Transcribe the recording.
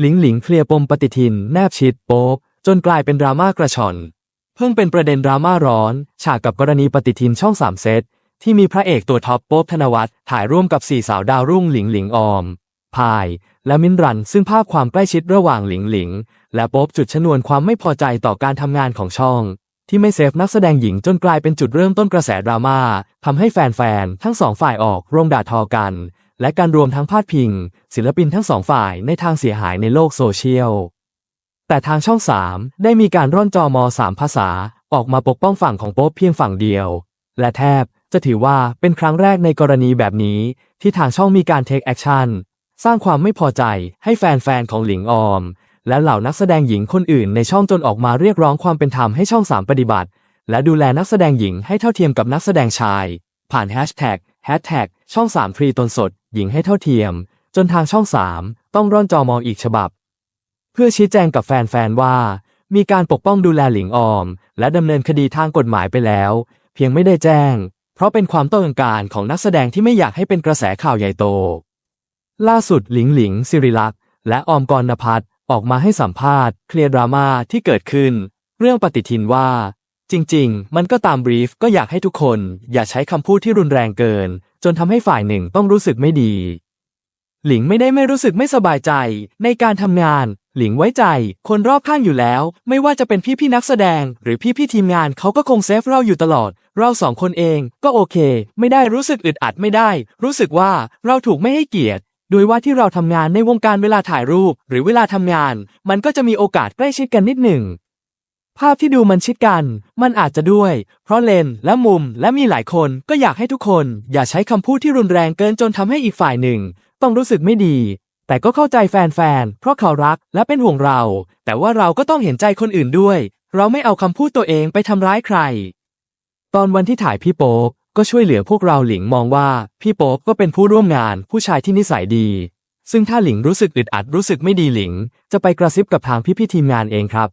หลิงหลิงเคลียร์ปมปฏิทินแนบชิดโป๊บจนกลายเป็นดราม่ากระชอน เพิ่งเป็นประเด็นดราม่าร้อน ฉากกับกรณีปฏิทินช่องสามเซตที่มีพระเอกตัวท็อปโป๊บธนวัฒน์ถ่ายร่วมกับสี่สาวดาวรุ่งหลิงหลิงออม พาย และมินรันซึ่งภาพความใกล้ชิดระหว่างหลิงหลิง และโป๊บจุดชนวนความไม่พอใจต่อการทำงานของช่อง ที่ไม่เซฟนักแสดงหญิงจนกลายเป็นจุดเริ่มต้นกระแสดราม่าทำให้แฟนๆทั้งสองฝ่ายออกโรงด่าทอกัน และการรวมทั้งพาดพิง ศิลปินทั้งสองฝ่ายในทางเสียหายในโลกโซเชียล แต่ทางช่อง 3 ได้มีการร่อนจอมอ3ภาษา ออกมาปกป้องฝั่งของโป๊ปเพียงฝั่งเดียว และแทบจะถือว่าเป็นครั้งแรกในกรณีแบบนี้ ที่ทางช่องมีการเทคแอคชั่นสร้างความไม่พอใจให้แฟนๆของหลิงออม และเหล่านักแสดงหญิงคนอื่นในช่องจนออกมาเรียกร้องความเป็นธรรมให้ช่อง 3 ปฏิบัติ และดูแลนักแสดงหญิงให้เท่าเทียมกับนักแสดงชาย ผ่านแฮชแท็กแฮชแท็กช่อง3ทรีตนสด หญิงให้เท่าเทียม จนทางช่อง3ต้องร่อนจอมองอีกฉบับ เพื่อชี้แจงกับแฟนๆว่า มีการปกป้องดูแลหลิงออม และดำเนินคดีทางกฎหมายไปแล้ว เพียงไม่ได้แจ้ง เพราะเป็นความต้องการของนักแสดงที่ไม่อยากให้เป็นกระแสข่าวใหญ่โต ล่าสุดหลิงหลิงสิริลักษณ์และออมกรณพัฒน์ออกมาให้สัมภาษณ์เคลียร์ดราม่าที่เกิดขึ้น เรื่องปฏิทินว่า จริง ๆ มันก็ตามบรีฟก็อยากให้ทุกคน อย่าใช้คำพูดที่รุนแรงเกิน จนทำให้ฝ่ายหนึ่งต้องรู้สึกไม่ดี หลิงไม่ได้ไม่รู้สึกไม่สบายใจ ในการทำงาน หลิงไว้ใจ คนรอบข้างอยู่แล้ว ไม่ว่าจะเป็นพี่พี่นักแสดง หรือพี่พี่ทีมงานเขาก็คงเซฟเราอยู่ตลอด เราสองคนเองก็โอเค ไม่ได้รู้สึกอึดอัดไม่ได้ รู้สึกว่าเราถูกไม่ให้เกียรติโดยว่าที่เราทำงานในวงการเวลาถ่ายรูป หรือเวลาทำงาน มันก็จะมีโอกาสใกล้ชิดกันนิดหนึ่ง ภาพที่ดูมันชิดกัน มันอาจจะด้วย เพราะเลนส์และมุมและมีหลายคนก็อยากให้ทุกคน อย่าใช้คำพูดที่รุนแรงเกินจนทำให้อีกฝ่ายหนึ่ง ต้องรู้สึกไม่ดี แต่ก็เข้าใจแฟนๆ เพราะเขารักและเป็นห่วงเรา แต่ว่าเราก็ต้องเห็นใจคนอื่นด้วย เราไม่เอาคำพูดตัวเองไปทำร้ายใคร ตอนวันที่ถ่ายพี่โป๊ปก็ช่วยเหลือพวกเราหลิงมองว่า พี่โป๊ปก็เป็นผู้ร่วมงานผู้ชายที่นิสัยดี ซึ่งถ้าหลิงรู้สึกอึดอัดรู้สึกไม่ดีหลิง จะไปกระซิบกับทางพี่ๆทีมงานเองครับ